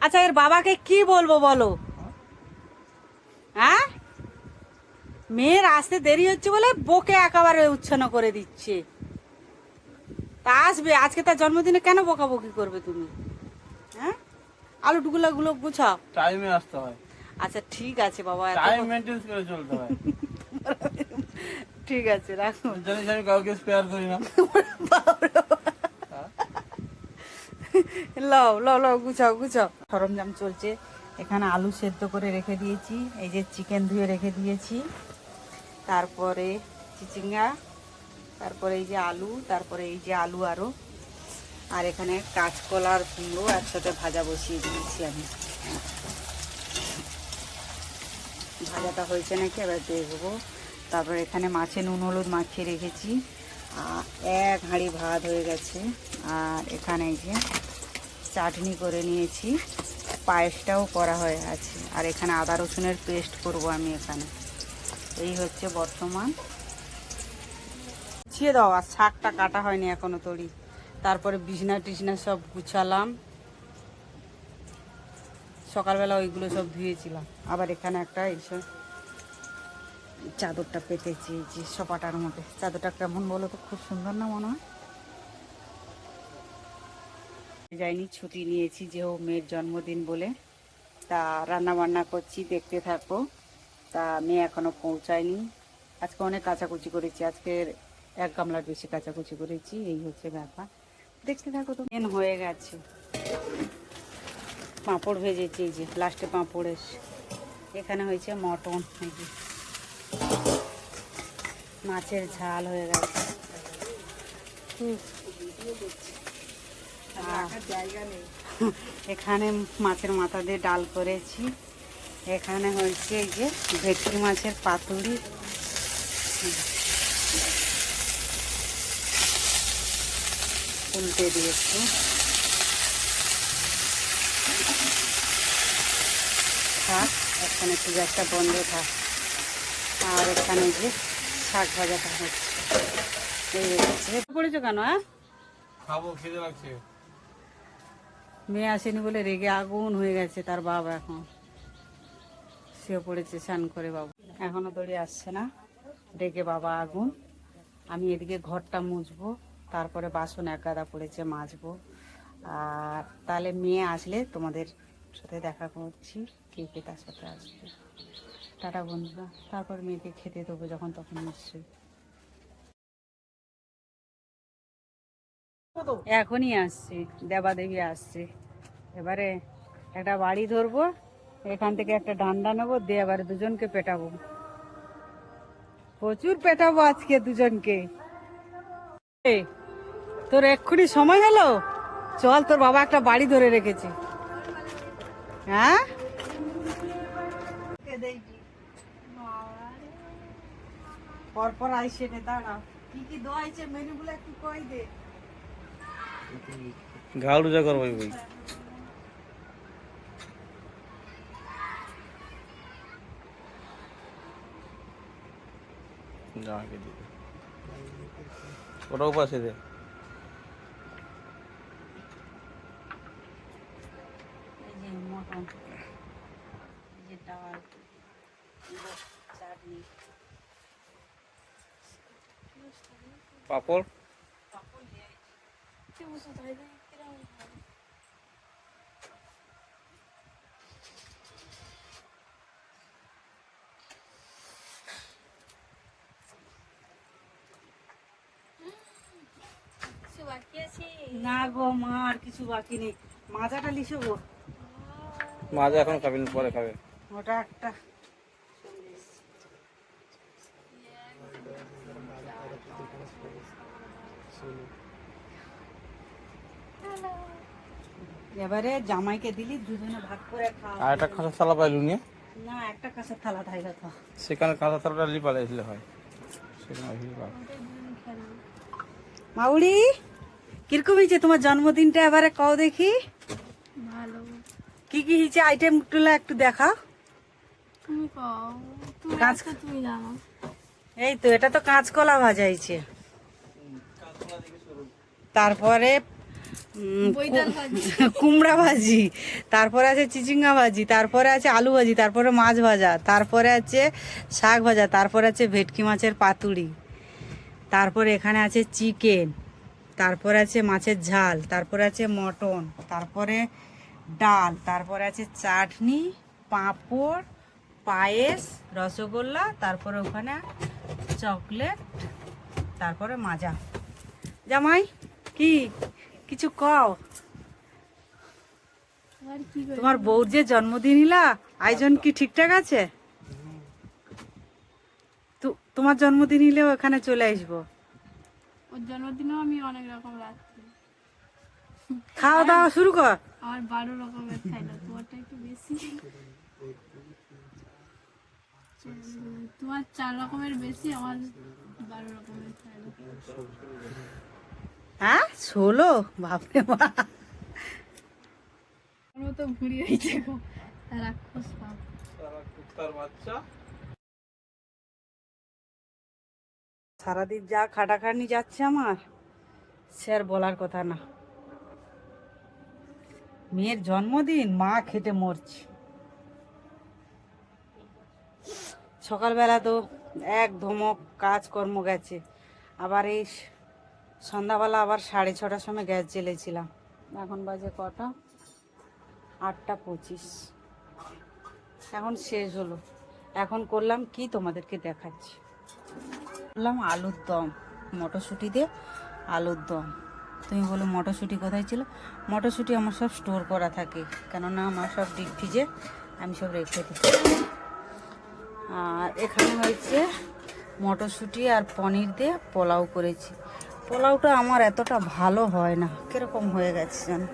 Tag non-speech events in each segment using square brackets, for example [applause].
আচ্ছা এর বাবাকে কি বলব বলো? হ্যাঁ? মেয়ের আসতে দেরি হচ্ছে বলে বকে একেবারে উচ্ছন্ন করে দিচ্ছে। তা আসবে আজকে তার জন্মদিনে কেন বকাবকি করবে তুমি? হ্যাঁ? আলু টুকুলা গুলো গুছাও। টাইমে আসতে হয়। আচ্ছা ঠিক আছে বাবা টাইম মেনটেন করে চলতে হয়। ঠিক আছে রাখো। জানিস আমি কাউকে স্পেয়ার করি না। লও লও লও, গুছাও গুছাও। সরঞ্জাম চলছে। এখানে আলু সেদ্ধ করে রেখে দিয়েছি। এই যে চিকেন ধুয়ে রেখে দিয়েছি। তারপরে চিচিঙ্গা, তারপরে এই যে আলু, তারপরে এই যে আলু আরও আর এখানে কাঁচকলা আর কুমড়ো একসাথে ভাজা বসিয়ে দিয়েছি আমি। ভাজাটা হয়েছে নাকি? এবার দেখব। তারপর এখানে মাছে নুন, হলুদ মাখিয়ে রেখেছি। এক হাঁড়ি ভাত হয়ে গেছে। আর এখানে এই যে চাটনি করে নিয়েছি। পায়েসটাও করা হয়ে আছে আর এখানে আদা রসুনের পেস্ট করব আমি এখানে। এই হচ্ছে বর্তমান। ছিয়ে দাও, আর শাকটা কাটা হয়নি এখনও তরি। তারপরে বিছনা টিছনা সব গুছালাম। সকালবেলা ওইগুলো সব ধুয়েছিলাম। আবার এখানে একটা এইসব চাদরটা পেতেছি, যে সপাটার মধ্যে। চাদরটা কেমন বলো তো? খুব সুন্দর না মনে হয়? যাইনি, ছুটি নিয়েছি যে ও মেয়ের জন্মদিন বলে। তা রান্না বান্না করছি, দেখতে থাকো। তা মেয়ে এখনও পৌঁছায়নি। আজকে অনেক কাচাকুচি করেছি আজকের এক গামলার বেশি কাচাকুচি করেছি, এই হচ্ছে ব্যাপার। দেখতে থাকো তো, মেন হয়ে গেছে। পাঁপড় ভেজেছি, এই যে লাস্টে পাঁপড় এসে। এখানে হয়েছে মটন, এই যে। মাছের ঝাল হয়ে গেছে। হুম। এখানে মাছের মাথা দিয়ে ডাল করেছি। এখানে হয়েছে এই যে ভেটকি মাছের পাতুরি। উল্টে দিয়েছি। থাক, এখানে একটু গ্যাসটা বন্ধ থাক। আর এখানে যে শাক ভাজাটা হচ্ছে। এই হচ্ছে। পড়েছো কেন হ্যাঁ? খাব, খেতে লাগছে। মেয়ে আসেনি বলে রেগে আগুন হয়ে গেছে তার বাবা এখন। শুয়ে পড়েছে, স্নান করে বাবু। এখনও দড়ি আসছে না, রেগে বাবা আগুন। আমি এদিকে ঘরটা মুছবো, তারপরে বাসন এক গাদা পড়েছে মাজবো। আর তাহলে মেয়ে আসলে তোমাদের সাথে দেখা করছি, কে কে তার সাথে আসবে। টাটা বন্ধুরা, তারপর মেয়েকে খেতে দেবো যখন তখন নিশ্চয়ই। এখনই আসছে দেবাদেবী আসছে। এবারে একটা বাড়ি ধরবো, এখান থেকে একটা ডান্ডা নেব, দিয়ে এবারে দুজনকে পেটাবো। প্রচুর পেটাবো আজকে দুজনকে। তোর এক্ষুনি সময় হলো? চল, তোর বাবা একটা বাড়ি ধরে রেখেছে। হ্যাঁ? পরপর আইসে নে, দাঁড়া। কি কি দোয়াইছে মেনুগুলো একটু কই দে। ঘাড় উজা করবো বই জামাকে দিতে ওটাও পাশে দে না গো মা আর কিছু বাকি নেই। মাজাটা লিখে গো মাঝে এখন খাবেন পরে খাবে। ওটা একটা। এবারে জামাইকে দিলি দুজনে ভাগ করে খাওয়া আর একটা কাঁচা থালা পাইলু নিয়ে? না একটা কাঁচের থালা থাই কথা সেখানে কাঁচা থালাটা লিপালে হয়। সেখানে মাউড়ি! কীরকম হয়েছে তোমার জন্মদিনটা এবারে কও দেখি। ভালো। কি কি হয়েছে? আইটেমগুলো একটু দেখা তুমি কও। তুমি কাজ তুমি জানো। এই তো এটা তো কাঁচকলা ভাজা হয়েছে। তারপরে [laughs] কুমড়া ভাজি তারপরে আছে চিচিঙ্গা ভাজি তারপরে আছে আলু ভাজি তারপরে মাছ ভাজা তারপরে আছে শাক ভাজা তারপরে আছে ভেটকি মাছের পাতুড়ি তারপরে এখানে আছে চিকেন। তারপরে আছে মাছের ঝাল তারপর আছে মটন তারপরে ডাল তারপরে আছে চাটনি পাঁপড় পায়েস রসগোল্লা তারপরে ওখানে চকলেট তারপরে মাজা। জামাই কি? কিছু কও তোমার বউর যে জন্মদিন ইলা আয়োজন কি ঠিকঠাক আছে? তো- তোমার জন্মদিন হলেও এখানে চলে আসব। ওর জন্মদিনেও আমি অনেক রকম রাখছি খাওয়া দাওয়া শুরু কর। আমার বারো রকমের খাইলো তোমারটা একটু বেশি। তোমার চার রকমের বেশি আমার বারো রকমের খাইলো হ্যাঁ? ষোলো? বাপরে মা। আমার মতো ঘুরি হয়েছে গো। রাক্ষস পাপ কুত্তার বাচ্চা। সারাদিন যা খাটাখাটনি যাচ্ছে আমার, সে আর বলার কথা না। মেয়ের জন্মদিন, মা খেটে মরছে। সকালবেলা তো এক ধমক, কাজকর্ম গেছে। আবার এই সন্ধ্যাবেলা আবার সাড়ে ছটার সময় গ্যাস জ্বেলেছিলাম। এখন বাজে কটা? আটটা পঁচিশ। এখন শেষ হলো। এখন করলাম কি তোমাদেরকে দেখাচ্ছি। করলাম আলুর দম, মটরশুঁটি দিয়ে আলুর দম। তুমি বলো মটরশুঁটি কোথায় ছিল? মটরশুঁটি আমার সব স্টোর করা থাকে, কেননা আমার সব ডিপ ফ্রিজে আমি সব রেখে দিই। আর এখানে হয়েছে মটরশুঁটি আর পনির দিয়ে পোলাও করেছি। পোলাওটা আমার এতটা ভালো হয় না, কীরকম হয়ে গেছে জানো?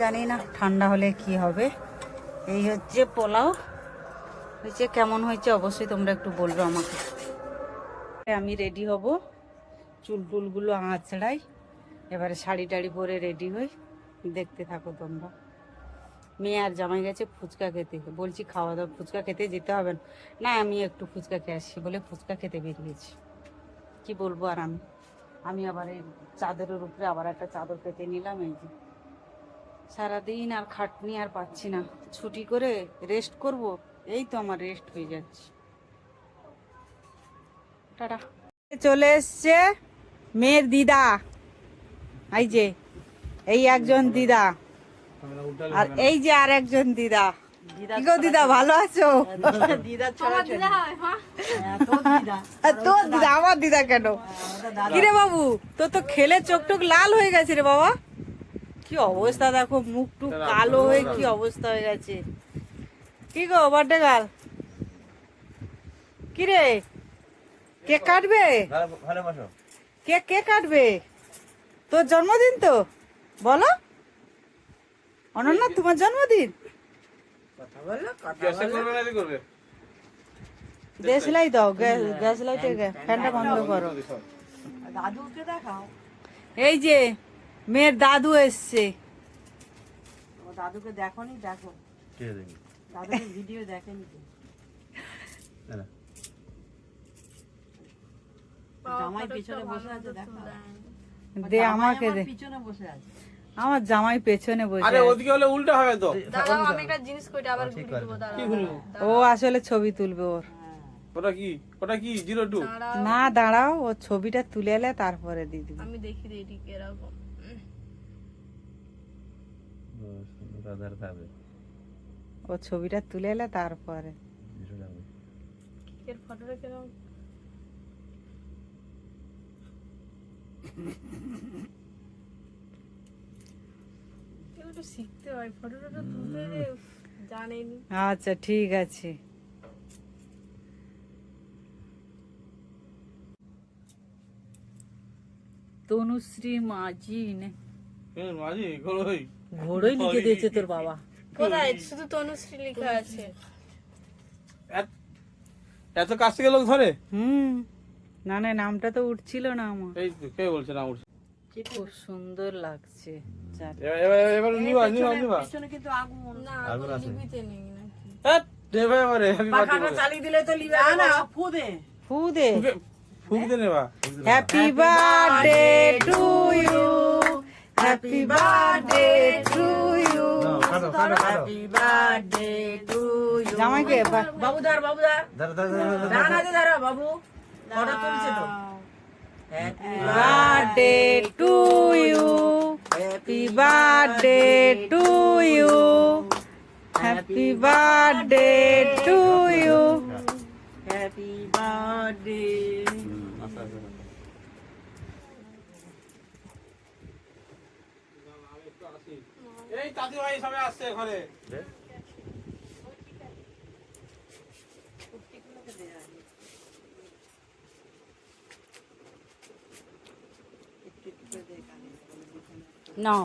জানি না, ঠান্ডা হলে কি হবে। এই হচ্ছে পোলাও। হয়েছে কেমন হয়েছে অবশ্যই তোমরা একটু বলবে আমাকে। আমি রেডি হব। চুল টুলগুলো আঁচড়াই এবারে শাড়ি টাড়ি পরে রেডি হই। দেখতে থাকো তোমরা। মেয়ে আর জামাই গেছে ফুচকা খেতে। বলছি খাওয়া দাওয়া ফুচকা খেতে যেতে হবে না। আমি একটু ফুচকা খেয়ে আসছি বলে ফুচকা খেতে বেরিয়েছি। কি বলব আর আমি? আমি আবার এই চাদরের উপরে আবার একটা চাদর পেতে নিলাম, এই যে। সারাদিন আর খাটনি আর পাচ্ছি না। ছুটি করে রেস্ট করব। এই তো আমার রেস্ট হয়ে যাচ্ছে। টাটা। চলে এসছে মেয়ের দিদা। এই যে এই একজন দিদা। আর এই যে আর একজন দিদা। গো দিদা ভালো আছো? দিদা হয় তোর দিদা। আমার দিদা কেন? কিরে বাবু তোর তো খেলে চোখ টোক লাল হয়ে গেছে রে বাবা। কি অবস্থা দেখো মুখ টুক কালো হয়ে কি অবস্থা হয়ে গেছে। কি গো বার্থডে গাল কিরে? কেক কাটবে? কেক কে কাটবে? তোর জন্মদিন তো? বলো। অনন্যা তোমার জন্মদিন? গ্যাসে লাই দাও গ্যাস লাইটে ফ্যানটা বন্ধ করো। এই যে মেয়ের দাদু এসছে। দাদুকে দেখো। নি দেখো দাদুকে ভিডিও দেখেনি তো। জামাই পেছনে বসে আছে দে আমাকে দে। আমার জামাই পেছনে বসে আরে আছে। ওদিকে হলে উল্টা হবে তো। দাঁড়াও আমি একটা জিনিস কইটা আবার ঘুরি দেবো দাঁড়াও ও আসলে ছবি তুলবে ওর। ওটা কি? ওটা কি? Zero two. দাঁড়াও। না দাঁড়াও ও ছবিটা তুলে এলে তারপরে দিয়ে দিবি। আমি দেখি এটি ও ছবিটা তুলে এলে তারপরে। এর ফটোটা কীরকম এগুলো একটু শিখতে হয় ফটোটা তো তুলতে জানেনি আচ্ছা ঠিক আছে। তনুশ্রী মাঝি নে মাঝি ঘোড়ই। ঘোড়ই লিখে দিয়েছে তোর বাবা। কোথায়? শুধু তনুশ্রী লেখা আছে। এত- এত কাছ থেকে লোক ধরে? হুম। না না নামটা তো উঠছিল না আমার। এই তো, কে বলছে না উঠছে? খুব সুন্দর লাগছে এবার এবার এবার নিবা নিবা নিবা। না লিপিতে নেই নাকি? হ্যাঁ দেবে। হ্যাপি বার্থডে ফু দে। ফুক দে নেবা happy birthday to you happy birthday to you happy birthday to you জামাইকে বাবুদার বাবুদার দাঁড়া দাঁড়া দাঁড়া দাঁড়া। দাঁড়া দে দাঁড়া বাবু। ফটো তুলছে তো। Happy birthday to you happy birthday to you happy birthday to you happy birthday এই দাদি ভাই সবাই আসছে ঘরে। নাও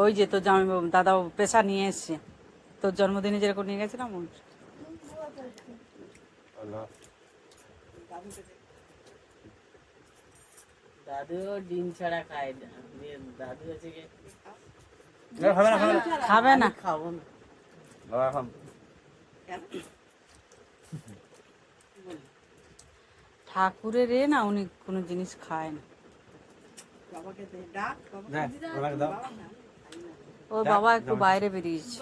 ওই যে তোর জামাই বাবু দাদা পেশা নিয়ে এসছে। তোর জন্মদিনে যেরকম নিয়ে গেছিলাম দাদু ডিম ছাড়া খায় দাদু হচ্ছে খাবে না খাবে না। খাবে না খাব না বাবা এখন ঠাকুরের এ না উনি কোনো জিনিস খায় না। ওর বাবা একটু বাইরে বেরিয়েছে।